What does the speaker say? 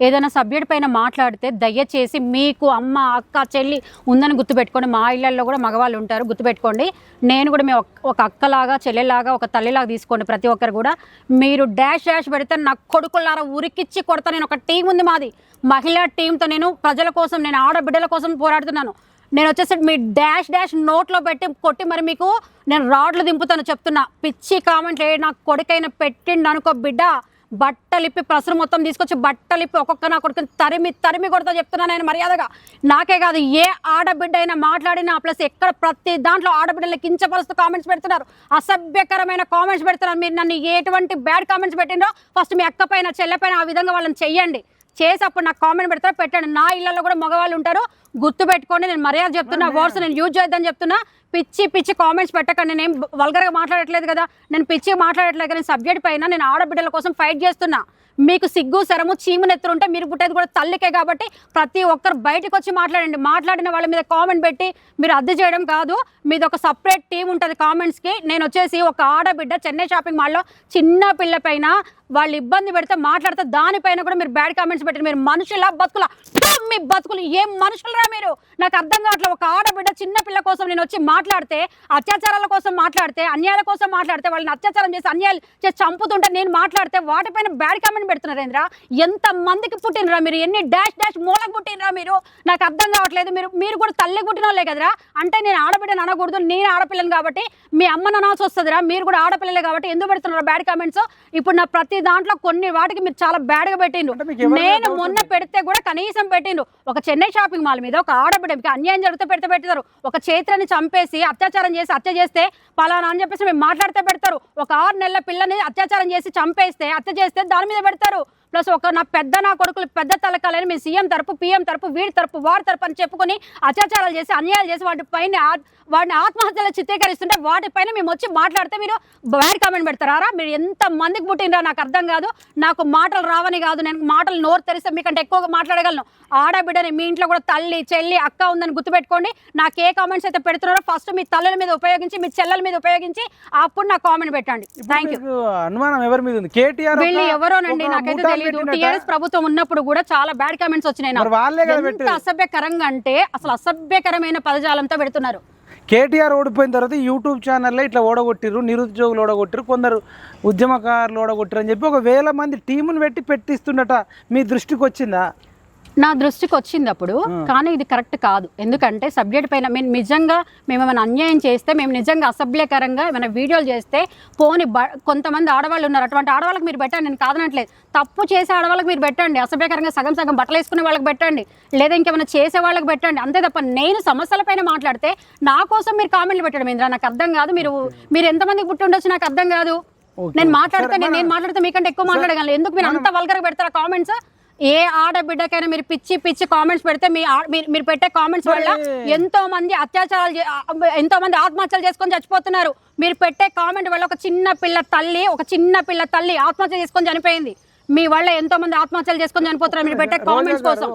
ఏదైనా సబ్జెక్ట్ పైన మాట్లాడితే దయచేసి మీకు అమ్మ అక్క చెల్లి ఉందని గుర్తుపెట్టుకోండి. మా ఇళ్ళలో కూడా మగవాళ్ళు ఉంటారు గుర్తుపెట్టుకోండి. నేను కూడా మీ ఒక అక్కలాగా చెల్లెలాగా ఒక తల్లిలాగా తీసుకోండి ప్రతి ఒక్కరు కూడా. మీరు డాష్ డాష్ పెడితే నా కొడుకులారా ఉరికిచ్చి కొడతా. నేను ఒక టీం ఉంది మాది. మహిళా టీంతో నేను ప్రజల కోసం నేను ఆడబిడ్డల కోసం పోరాడుతున్నాను. నేను వచ్చేసి మీ డాష్ డాష్ నోట్లో పెట్టి కొట్టి మరి మీకు నేను రాడ్లు దింపుతాను చెప్తున్నా. పిచ్చి కామెంట్లు నా కొడుకైనా పెట్టిండు అనుకో బిడ్డ. బట్టలిప్పి ప్రసరం మొత్తం తీసుకొచ్చి బట్టలిప్పి ఒక్కొక్క నా కొడుకుని తరిమి తరిమి కొడతా చెప్తున్నా నేను మర్యాదగా. నాకే కాదు ఏ ఆడబిడ్డ అయినా మాట్లాడినా ప్లస్ ఎక్కడ ప్రతి దాంట్లో ఆడబిడ్డలు కించపరుస్తూ కామెంట్స్ పెడుతున్నారు. అసభ్యకరమైన కామెంట్స్ పెడుతున్నారు. మీరు నన్ను ఎటువంటి బ్యాడ్ కామెంట్స్ పెట్టిండ్రో ఫస్ట్ మీ అక్క పైన చెల్లె పైన ఆ విధంగా వాళ్ళని చెయ్యండి. చేసి అప్పుడు నాకు కామెంట్ పెడతారు పెట్టండి. నా ఇళ్ళలో కూడా మగవాళ్ళు ఉంటారు. గుర్తు పెట్టుకోండి నేను మర్యాద చెప్తున్నా వర్డ్స్ నేను యూజ్ చేద్దాం చెప్తున్నా. పిచ్చి పిచ్చి కామెంట్స్ పెట్టకండి. నేను వల్గర్గా మాట్లాడట్లేదు కదా. నేను పిచ్చి మాట్లాడట్లేదు కదా. సబ్జెక్ట్ పైన నేను ఆడబిడ్డల కోసం ఫైట్ చేస్తున్నా. మీకు సిగ్గు శరము చీము నెత్తురు ఉంటే మీరు పుట్టేది కూడా తల్లికే కాబట్టి ప్రతి ఒక్కరు బయటకు వచ్చి మాట్లాడండి. మాట్లాడిన వాళ్ళ మీద కామెంట్ పెట్టి మీరు అద్దె చేయడం కాదు. మీది ఒక సపరేట్ టీం ఉంటుంది కామెంట్స్కి నేను వచ్చేసి ఒక ఆడబిడ్డ చెన్నై షాపింగ్ మాల్లో చిన్న పిల్ల పైన వాళ్ళు ఇబ్బంది పెడితే మాట్లాడితే దానిపైన కూడా మీరు బ్యాడ్ కామెంట్స్ పెట్టి మీరు మనుషుల బతుకుల? మీ బతుకులు. ఏం మనుషులరా మీరు? నాకు అర్థం కావట్లేదు. ఒక ఆడబిడ్డ చిన్న పిల్ల కోసం నేను వచ్చి మాట్లాడితే అత్యాచారాల కోసం మాట్లాడితే అన్యాయాల కోసం మాట్లాడితే వాళ్ళని అత్యాచారం చేసి అన్యాయాలు చేసి చంపుతుంటే నేను మాట్లాడితే వాటిపైన బ్యాడ్ కామెంట్ పెడుతున్నారేంద్ర ఎంత మందికి పుట్టినరా మీరు? ఎన్ని డాష్ డాష్ మూలకు పుట్టినరా మీరు? నాకు అర్థం కావట్లేదు. మీరు మీరు కూడా తల్లి పుట్టిన వాళ్ళే కదరా? అంటే నేను ఆడబిడ్డను అనకూడదు. నేను ఆడపిల్లని కాబట్టి మీ అమ్మ అనాల్సి వస్తుందిరా. మీరు కూడా ఆడపిల్లలే కాబట్టి ఎందుకు పెడుతున్నారు బ్యాడ్ కామెంట్స్? ఇప్పుడు నా ప్రతి దాంట్లో కొన్ని వాటికి మీరు చాలా బ్యాడ్గా పెట్టిండు నేను మొన్న పెడితే కూడా కనీసం పెట్టిండు ఒక చెన్నై షాపింగ్ మాల్ మీద ఒక ఆడబిడ్డకి అన్యాయం జరిగితే పెడితే పెడతారు ఒక చైత్రని చంపేసి చేసి అత్యాచారం చేసి హత్య చేస్తే పలానా అని చెప్పేసి మేము మాట్లాడితే పెడతారు. ఒక ఆరు నెలల పిల్లని అత్యాచారం చేసి చంపేస్తే హత్య చేస్తే దాని మీద పెడతారు. ప్లస్ ఒక నా పెద్ద నా కొడుకులు పెద్ద తలకాలని మీ సీఎం తరపు పిఎం తరపు వీడి తరపు వాడి తరపు అని చెప్పుకొని అత్యాచారాలు చేసి అన్యాయాలు చేసి వాటి పైన ఆ- వాడిని ఆత్మహత్యలు చిత్రీకరిస్తుంటే వాటిపైన మేము వచ్చి మాట్లాడితే మీరు బ్యాడ్ కామెంట్ పెడతారా? మీరు ఎంత మందికి పుట్టినరా నాకు అర్థం కాదు. నాకు మాటలు రావని కాదు. నేను మాటలు నోరు తెరిస్తే మీకంటే ఎక్కువగా మాట్లాడగలను. ఆడబిడ్డని మీ ఇంట్లో కూడా తల్లి చెల్లి అక్క ఉందని గుర్తుపెట్టుకోండి. నాకు ఏ కామెంట్స్ అయితే పెడుతున్నారో ఫస్ట్ మీ తల్లుల మీద ఉపయోగించి మీ చెల్లెల మీద ఉపయోగించి అప్పుడు నాకు కామెంట్ పెట్టండి. థ్యాంక్ యూ అనుమానం ఎవరి మీద ఉంది? కేటీఆర్ వీళ్ళు ఎవరోనండి? నాకైతే తెలియదు? టీఆర్ఎస్ ప్రభుత్వం ఉన్నప్పుడు కూడా చాలా బ్యాడ్ కామెంట్స్ వచ్చినాయి. అసభ్యకరంగా అంటే అసలు అసభ్యకరమైన పదజాలంతో పెడుతున్నారు కేటీఆర్ ఓడిపోయిన తర్వాత యూట్యూబ్ ఛానల్లో ఇట్లా ఓడగొట్టిర్రు నిరుద్యోగులు ఓడగొట్టిరు కొందరు ఉద్యమకారులు ఓడగొట్టిరు అని చెప్పి ఒక వేల మంది టీముని పెట్టి పెట్టిస్తుండట మీ దృష్టికి వచ్చిందా నా దృష్టికి వచ్చింది అప్పుడు కానీ ఇది కరెక్ట్ కాదు. ఎందుకంటే సబ్జెక్ట్ పైన మేము నిజంగా మేము ఏమైనా అన్యాయం చేస్తే మేము నిజంగా అసభ్యకరంగా ఏమైనా వీడియోలు చేస్తే పోని కొంతమంది ఆడవాళ్ళు ఉన్నారు. అటువంటి ఆడవాళ్ళకి మీరు పెట్టండి నేను కాదనట్లేదు. తప్పు చేసే ఆడవాళ్ళకి మీరు పెట్టండి. అసభ్యకరంగా సగం సగం బట్టలు వేసుకునే వాళ్ళకి పెట్టండి. లేదా ఇంకేమైనా చేసే వాళ్ళకి పెట్టండి. అంతే తప్ప నేను సమస్యలపైన మాట్లాడితే నా కోసం మీరు కామెంట్లు పెట్టడం ఇంద్రా నాకు అర్థం కాదు. మీరు మీరు ఎంతమందికి పుట్టి ఉండొచ్చు నాకు అర్థం కాదు. నేను మాట్లాడితే నేను మాట్లాడితే మీకంటే ఎక్కువ మాట్లాడగలను. ఎందుకు మీరు అంత వల్గర్గా పెడతారా కామెంట్స్ ఏ ఆడబిడ్డకైనా మీరు పిచ్చి పిచ్చి కామెంట్స్ పెడితే మీ మీరు- పెట్టే కామెంట్స్ వల్ల ఎంతో మంది అత్యాచారాలు ఎంతో మంది ఆత్మహత్యలు చేసుకొని చచ్చిపోతున్నారు. మీరు పెట్టే కామెంట్ వల్ల ఒక చిన్న పిల్ల తల్లి ఒక చిన్న పిల్ల తల్లి ఆత్మహత్య చేసుకొని చనిపోయింది. మీ వల్ల ఎంతో మంది ఆత్మహత్యలు చేసుకొని చనిపోతున్నారు మీరు పెట్టే కామెంట్స్ కోసం.